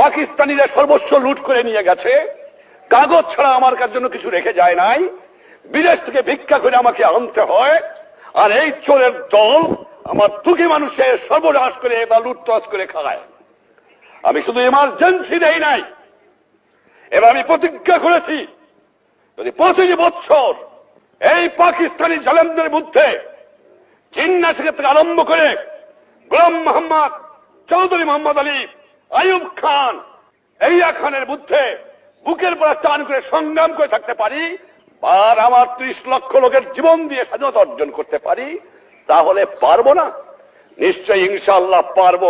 পাকিস্তানিরা সর্বস্ব লুট করে নিয়ে গেছে। কাগজ ছাড়া আমার কার জন্য কিছু রেখে যায় নাই। বিদেশ থেকে ভিক্ষা করে আমাকে আনতে হয়। আর এই চোরের দল আমার দুঃখী মানুষের সর্বনাশ করে বা লুটতরাজ করে খায়। আমি শুধু এমার্জেন্সি দেই নাই। এবার আমি প্রতিজ্ঞা করেছি, যদি পঁচিশ বছর এই পাকিস্তানি জালেমদের মধ্যে থেকে থেকে আরম্ভ করে গোলাম মোহাম্মদ চৌধুরী মোহাম্মদ আলী আইয়ুব খান এইয়া খানের মধ্যে বুকের পর টান করে সংগ্রাম করে থাকতে পারি আর আমার ত্রিশ লক্ষ লোকের জীবন দিয়ে স্বাধীনতা অর্জন করতে পারি, তাহলে পারব না? নিশ্চয়ই ইনশাআল্লাহ পারব।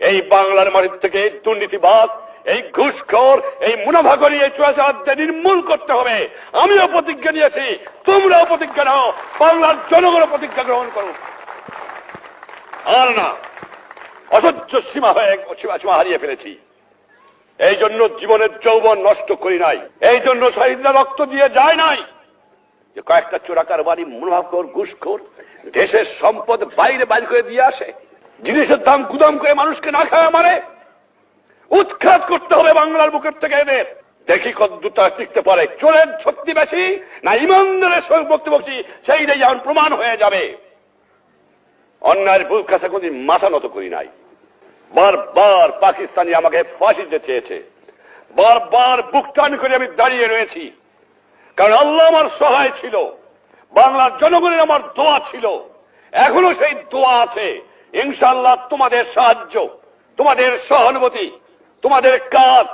এই বাংলার মাটির থেকে এই দুর্নীতিবাদ এই ঘুষখোর, এই মুনাফা করি, এই চুয়াচারকে নির্মূল করতে হবে। আমিও প্রতিজ্ঞা নিয়েছি, তোমরাও প্রতিজ্ঞা নাও, বাংলার জনগণও প্রতিজ্ঞা গ্রহণ করো আর না। অসহ্য সীমা হয়ে সীমা হারিয়ে ফেলেছি। এই জন্য জীবনের যৌবন নষ্ট করি নাই। এই জন্য শহীদরা রক্ত দিয়ে যায় নাই। যে কয়েকটা চোরাকার বাড়ি মুনাফাখোর ঘুষখোর, দেশের সম্পদ বাইরে বাইরে করে দিয়ে আসে। জিনিসের দাম গুদাম করে মানুষকে না খাওয়া মারে উৎখাত করতে হবে বাংলার বুকের থেকে এদের। দেখি কদ্দুতা টিকতে পারে। চোরের শক্তি বেশি না ইমানদারের সঙ্গে বক্তি বক্তি সেইটাই যেমন প্রমাণ হয়ে যাবে। অন্যায়ের বুক কাছে কোনদিন মাথা নত করি নাই। বারবার পাকিস্তানি আমাকে ফাঁসি দিতে চেয়েছে। বারবার বুক টান করে আমি দাঁড়িয়ে রয়েছি। কারণ আল্লাহ আমার সহায় ছিল। বাংলার জনগণের আমার দোয়া ছিল। এখনও সেই দোয়া আছে। ইনশাল্লাহ তোমাদের সাহায্য, তোমাদের সহানুভূতি, তোমাদের কাজ,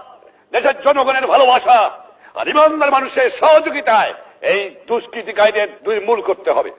দেশের জনগণের ভালোবাসা আর ইমানদার মানুষের সহযোগিতায় এই দুষ্কৃতিকারীদের দুই মূল করতে হবে।